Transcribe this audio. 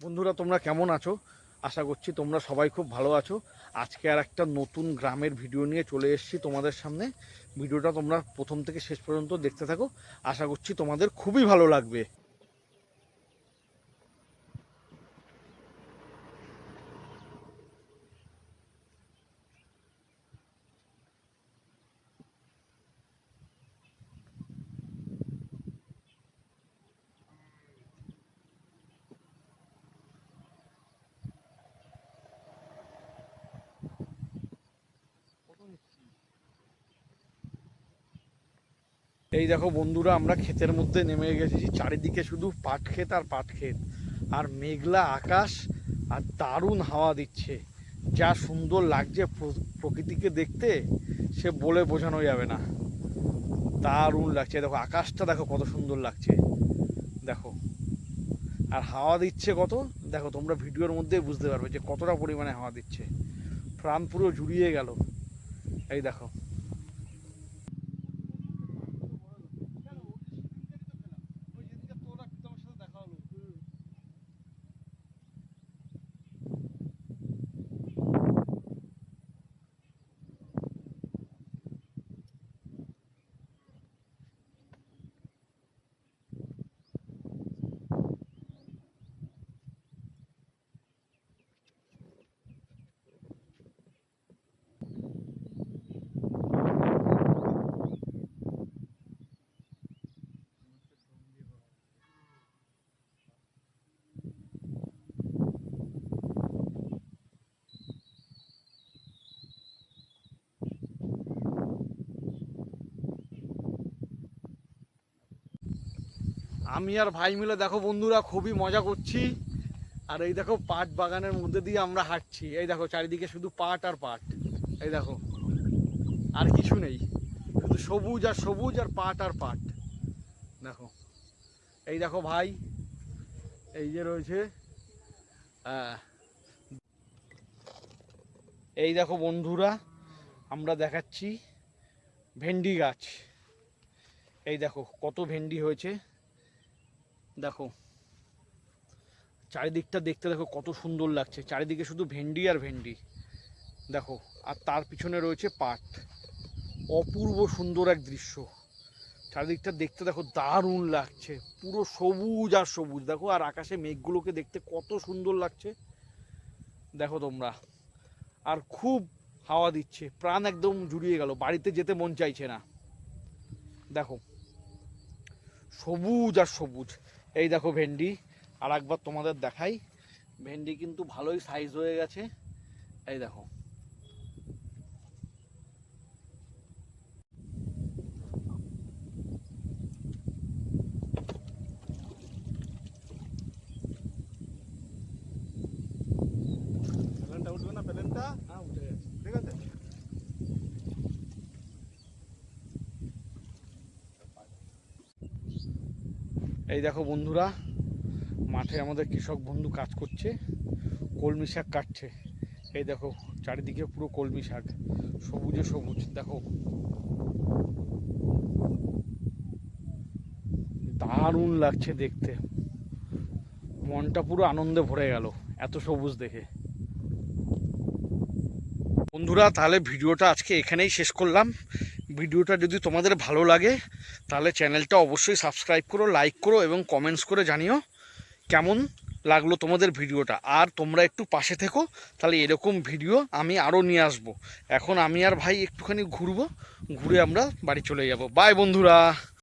বন্ধুরা, তোমরা কেমন আছো? আশা করছি তোমরা সবাই খুব ভালো আছো। আজকে আর একটা নতুন গ্রামের ভিডিও নিয়ে চলে এসেছি তোমাদের সামনে। ভিডিওটা তোমরা প্রথম থেকে শেষ পর্যন্ত দেখতে থাকো। আশা করছি তোমাদের খুবই ভালো লাগবে। এই দেখো বন্ধুরা, আমরা ক্ষেতের মধ্যে নেমে গেছি। চারিদিকে শুধু পাট ক্ষেত আর পাট ক্ষেত আর মেঘলা আকাশ আর দারুণ হাওয়া দিচ্ছে। যা সুন্দর লাগছে প্র- প্রকৃতিকে দেখতে, সে বলে বোঝানো যাবে না। দারুণ লাগছে। দেখো, আকাশটা দেখো কত সুন্দর লাগছে। দেখো। আর হাওয়া দিচ্ছে কত? দেখো, তোমরা ভিডিওর মধ্যেই বুঝতে পারবে যে কতটা পরিমাণে হাওয়া দিচ্ছে। প্রাণ পুরো জুড়িয়ে গেল। এই দেখো। আমি আর ভাই মিলে দেখো বন্ধুরা, খুবই মজা করছি। আর এই দেখো পাট বাগানের মধ্যে দিয়ে আমরা হাঁটছি। এই দেখো, চারিদিকে শুধু পাট আর পাট। এই দেখো, আর কিছু নেই। শুধু সবুজ আর সবুজ আর পাট আর পাট। দেখো, এই দেখো ভাই, এই যে রয়েছে এই দেখো বন্ধুরা, আমরা দেখাচ্ছি ভেন্ডি গাছ। এই দেখো, কত ভেন্ডি হয়েছে। দেখো, চারিদিকটা দেখতে দেখো কত সুন্দর লাগছে। চারিদিকে শুধু ভেন্ডি আর ভেন্ডি। দেখো, আর তার পিছনে রয়েছে পাট। অপূর্ব সুন্দর এক দৃশ্য। চারিদিকটা দেখতে দেখো দারুণ লাগছে। পুরো সবুজ আর সবুজ। দেখো, আর আকাশে মেঘগুলোকে দেখতে কত সুন্দর লাগছে। দেখো তোমরা, আর খুব হাওয়া দিচ্ছে। প্রাণ একদম জুড়িয়ে গেল। বাড়িতে যেতে মন চাইছে না। দেখো, সবুজ আর সবুজ। এই দেখো ভেন্ডি আর একবার তোমাদের দেখাই। ভেন্ডি কিন্তু ভালোই সাইজ হয়ে গেছে। এই দেখো প্যালেনটা উঠবে না প্যালেনটা হ্যাঁ উঠে গেছে ঠিক আছে এই দেখো বন্ধুরা, মাঠে আমাদের কৃষক বন্ধু কাজ করছে, কলমি শাক কাটছে। এই দেখো, চারিদিকে পুরো কলমি শাক, সবুজে সবুজ, দেখো। দারুণ লাগছে দেখতে। মনটা পুরো আনন্দে ভরে গেল, এত সবুজ দেখে। বন্ধুরা, তাহলে ভিডিওটা আজকে এখানেই শেষ করলাম। ভিডিওটা যদি তোমাদের ভালো লাগে, তাহলে চ্যানেলটা অবশ্যই সাবস্ক্রাইব করো, লাইক করো এবং কমেন্টস করে জানিও কেমন লাগল তোমাদের ভিডিওটা। আর তোমরা একটু পাশে থেকো, তাহলে এরকম ভিডিও আমি আরও নিয়ে আসব। এখন আমি আর ভাই একটুখানি ঘুরবো, ঘুরে আমরা বাড়ি চলে যাব। বাই বন্ধুরা!